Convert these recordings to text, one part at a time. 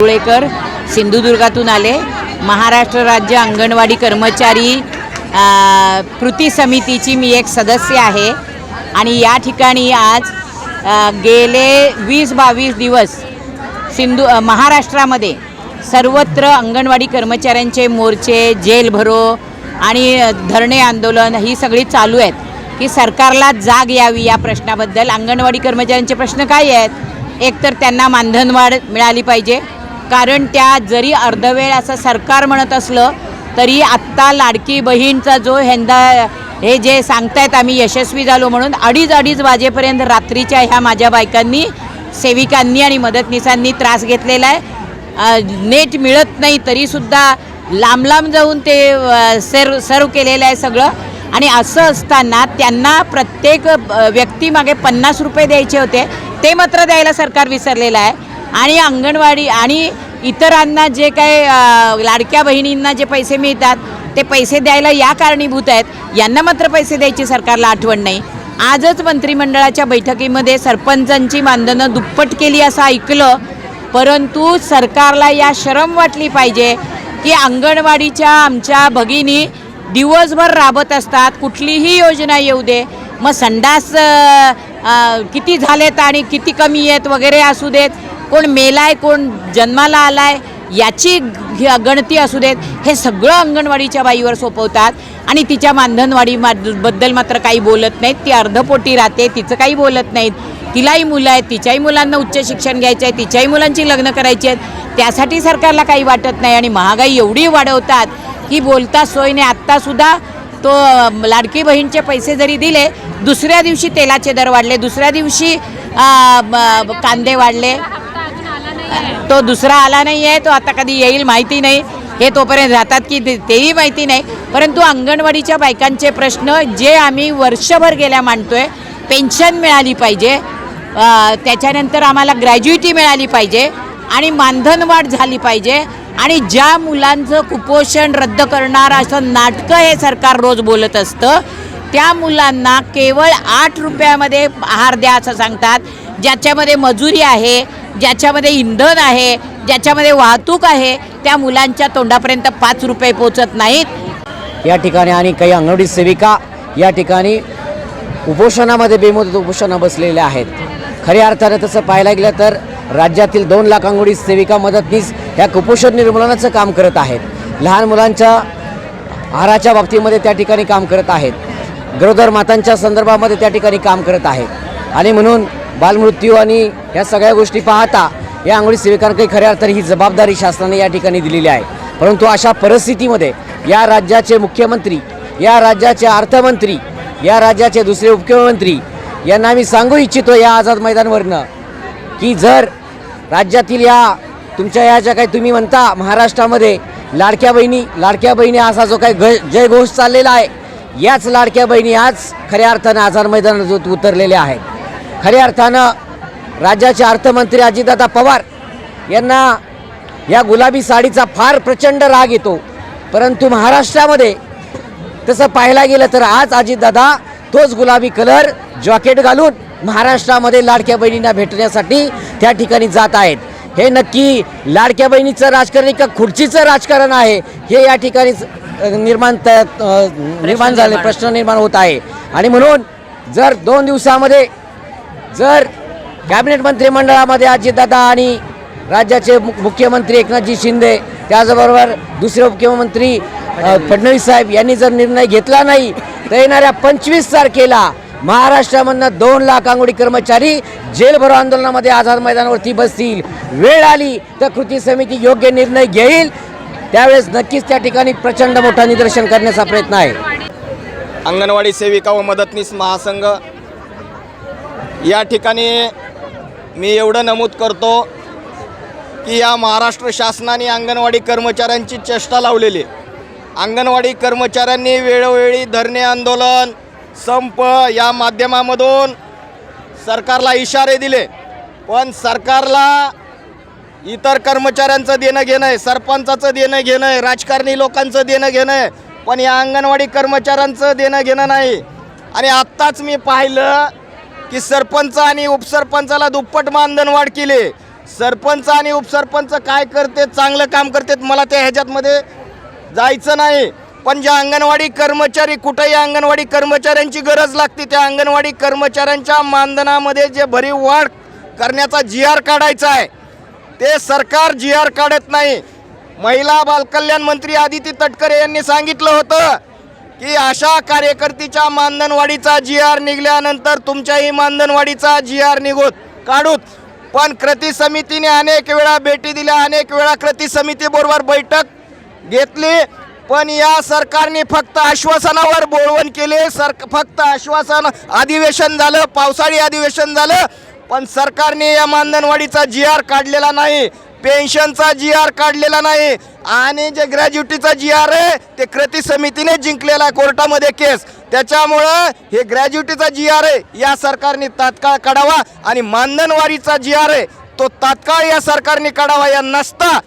धुळेकर सिंधुदुर्गातून आले. महाराष्ट्र राज्य अंगणवाडी कर्मचारी कृती समितीची मी एक सदस्य आहे. आणि या ठिकाणी आज गेले वीस बावीस दिवस सिंधू महाराष्ट्रामध्ये सर्वत्र अंगणवाडी कर्मचाऱ्यांचे मोर्चे जेल भरो आणि धरणे आंदोलन ही सगळी चालू आहेत. की सरकारला जाग यावी या प्रश्नाबद्दल अंगणवाडी कर्मचाऱ्यांचे प्रश्न काय आहेत? एकतर त्यांना मानधनवाढ मिळाली पाहिजे. कारण त्या जरी अर्धवेळ असं सरकार म्हणत असलं तरी आत्ता लाडकी बहीणचा जो हेंदा हे जे सांगतायत आम्ही यशस्वी झालो म्हणून अडीच अडीच वाजेपर्यंत रात्रीच्या ह्या माझ्या बायकांनी सेविकांनी आणि मदतनीसांनी त्रास घेतलेला आहे. नेट मिळत नाही तरीसुद्धा लांब लांब जाऊन ते सर्व सर्व केलेलं आहे सगळं. आणि असं असताना त्यांना प्रत्येक व्यक्तीमागे पन्नास रुपये द्यायचे होते ते मात्र द्यायला सरकार विसरलेलं आहे. आणि अंगणवाडी आणि इतरांना जे काही लाडक्या बहिणींना जे पैसे मिळतात ते पैसे द्यायला या कारणीभूत आहेत. यांना मात्र पैसे द्यायची सरकारला आठवण नाही. आजच मंत्रिमंडळाच्या बैठकीमध्ये सरपंचांची मानधनं दुप्पट केली असं ऐकलं परंतु सरकारला या शरम वाटली पाहिजे की अंगणवाडीच्या आमच्या भगिनी दिवसभर राबत असतात कुठलीही योजना येऊ दे. मग संडास किती झालेत आणि किती कमी आहेत वगैरे असू देत. कोण मेलाय कोण जन्माला आलाय याची ही गणती असू देत हे सगळं अंगणवाडीच्या बाईवर सोपवतात. आणि तिच्या मानधनवाडी बद्दल मात्र काही बोलत नाहीत. ती अर्धपोटी राहते तिचं काही बोलत नाहीत. तिलाही मुलं आहेत तिच्याही मुलांना उच्च शिक्षण घ्यायचं आहे तिच्याही मुलांची लग्न करायची आहेत. त्यासाठी सरकारला काही वाटत नाही आणि महागाई एवढी वाढवतात की बोलता सोयने आत्तासुद्धा तो लाडकी बहीणचे पैसे जरी दिले दुसऱ्या दिवशी तेलाचे दर वाढले दुसऱ्या दिवशी कांदे वाढले तो दुसरा आला नाही आहे तो आता कधी येईल माहिती नाही. हे तोपर्यंत राहतात की ते- तेही माहिती नाही. परंतु अंगणवाडीच्या बायकांचे प्रश्न जे आम्ही वर्षभर गेल्या मांडतोय पेन्शन मिळाली पाहिजे. त्याच्यानंतर आम्हाला ग्रॅज्युइटी मिळाली पाहिजे आणि मानधनवाढ झाली पाहिजे. आणि ज्या मुलांचं कुपोषण रद्द करणार असं नाटकं हे सरकार रोज बोलत असतं त्या मुलांना केवळ आठ रुपयामध्ये आहार द्या असं सांगतात. ज्याच्यामध्ये मजुरी आहे ज्याच्यामध्ये इंधन आहे ज्याच्यामध्ये वाहतूक आहे त्या मुलांच्या तोंडापर्यंत पाच रुपये पोचत नाहीत. या ठिकाणी आणि काही अंगणवाडी सेविका या ठिकाणी उपोषणामध्ये बेमुदत उपोषणा बसलेल्या आहेत. खऱ्या अर्थानं तसं पाहायला गेलं तर राज्यातील दोन लाख अंगणवाडी सेविका मदतनीस ह्या कुपोषण निर्मूलनाचं काम करत आहेत. लहान मुलांच्या आहाराच्या बाबतीमध्ये त्या ठिकाणी काम करत आहेत. गरोदर मातांच्या संदर्भामध्ये त्या ठिकाणी काम करत आहेत. आणि म्हणून बालमृत्यू आणि ह्या सगळ्या गोष्टी पाहता या अंगणवाडी सेविकांकडे खऱ्या अर्थाने ही जबाबदारी शासनाने या ठिकाणी दिलेली आहे. परंतु अशा परिस्थितीमध्ये या राज्याचे मुख्यमंत्री या राज्याचे अर्थमंत्री या राज्याचे दुसरे उपमुख्यमंत्री यांना मी सांगू इच्छितो या आझाद मैदानवरनं की जर राज्यातील या तुमच्या या ज्या काही तुम्ही म्हणता महाराष्ट्रामध्ये लाडक्या बहिणी लाडक्या बहिणी असा जो काही ग जयघोष चाललेला आहे याच लाडक्या बहिणी आज खऱ्या अर्थानं आझाद मैदानात उतरलेल्या आहेत. खऱ्या अर्थानं राज्याचे अर्थमंत्री अजितदादा पवार यांना या गुलाबी साडीचा फार प्रचंड राग येतो. परंतु महाराष्ट्रामध्ये तसं पाहायला गेलं तर आज अजितदादा तोच गुलाबी कलर जॉकेट घालून महाराष्ट्रामध्ये लाडक्या बहिणींना भेटण्यासाठी त्या ठिकाणी जात आहेत. हे नक्की लाडक्या बहिणीचं राजकारण का खुर्चीचं राजकारण आहे? हे या ठिकाणी निर्माण निर्माण झाले प्रश्न निर्माण होत आहे. आणि म्हणून जर दोन दिवसामध्ये जर कॅबिनेट मंत्रिमंडळामध्ये अजितदादा आणि राज्याचे मुख्यमंत्री एकनाथजी शिंदे त्याचबरोबर दुसरे मुख्यमंत्री फडणवीस साहेब यांनी जर निर्णय घेतला नाही तर येणाऱ्या पंचवीस तारखेला महाराष्ट्रामधनं दोन लाख आंघोळी कर्मचारी जेलभरो आंदोलनामध्ये आझाद मैदानावरती बसतील. वेळ आली तर कृती समिती योग्य निर्णय घेईल. त्यावेळेस नक्कीच त्या ठिकाणी प्रचंड मोठा निदर्शन करण्याचा प्रयत्न आहे. अंगणवाडी सेविका व मदतनीस महासंघ या ठिकाणी मी एवढं नमूद करतो की या महाराष्ट्र शासनाने अंगणवाडी कर्मचाऱ्यांची चेष्टा लावलेली. अंगणवाडी कर्मचाऱ्यांनी वेळोवेळी धरणे आंदोलन संप या माध्यमामधून सरकारला इशारे दिले. पण सरकारला इतर कर्मचाऱ्यांचं देणं घेणं आहे सरपंचाचं देणं घेणं आहे राजकारणी लोकांचं देणं घेणं आहे पण या अंगणवाडी कर्मचाऱ्यांचं देणं घेणं नाही. आणि आत्ताच मी पाहिलं की सरपंच आणि उपसरपंचाला दुप्पट मानधन वाढ सरपंच आणि उपसरपंच काय करते चांगलं काम करतात मला त्या ह्याच्यातमध्ये जायचं नाही. पण ज्या अंगणवाडी कर्मचारी कुठेही अंगणवाडी कर्मचाऱ्यांची गरज लागते त्या अंगणवाडी कर्मचाऱ्यांच्या मानधनामध्ये जे भरीव वाढ करण्याचा जी आर काढायचा आहे ते सरकार जी आर काढत नाही. महिला बालकल्याण मंत्री आदिती तटकरे यांनी सांगितलं होतं की अशा कार्यकर्तीच्या मानधनवाढीचा जी आर निघल्यानंतर तुमच्याही मानधनवाढीचा जी आर निघोत. काढूत. पण कृती समितीने अनेक वेळा भेटी दिल्या अनेक वेळा कृती समितीबरोबर बैठक घेतली. पण या सरकारने फक्त आश्वासनावर बोलवण केले. सर फक्त आश्वासन अधिवेशन झालं पावसाळी अधिवेशन झालं. पण सरकारने या मानधनवाढीचा जी आर काढलेला नाही. पेन्शनचा जी आर काढलेला नाही. आणि जे ग्रॅज्युटीचा जी आर आहे ते कृती समितीने जिंकलेला आहे कोर्टामध्ये केस. त्याच्यामुळं हे ग्रॅज्युटीचा जी आर आहे या सरकारने तात्काळ काढावा आणि मानधनवारीचा जी आर आहे तो तात्काळ या सरकारने काढावा या नसता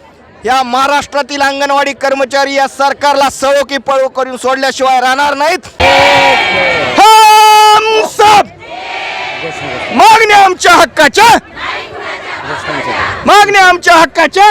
या महाराष्ट्रातील अंगणवाडी कर्मचारी या सरकारला सळो की पळो करून सोडल्याशिवाय राहणार नाहीत. हम मागण्या आमच्या हक्काच्या? मागण्या आमच्या हक्काच्या?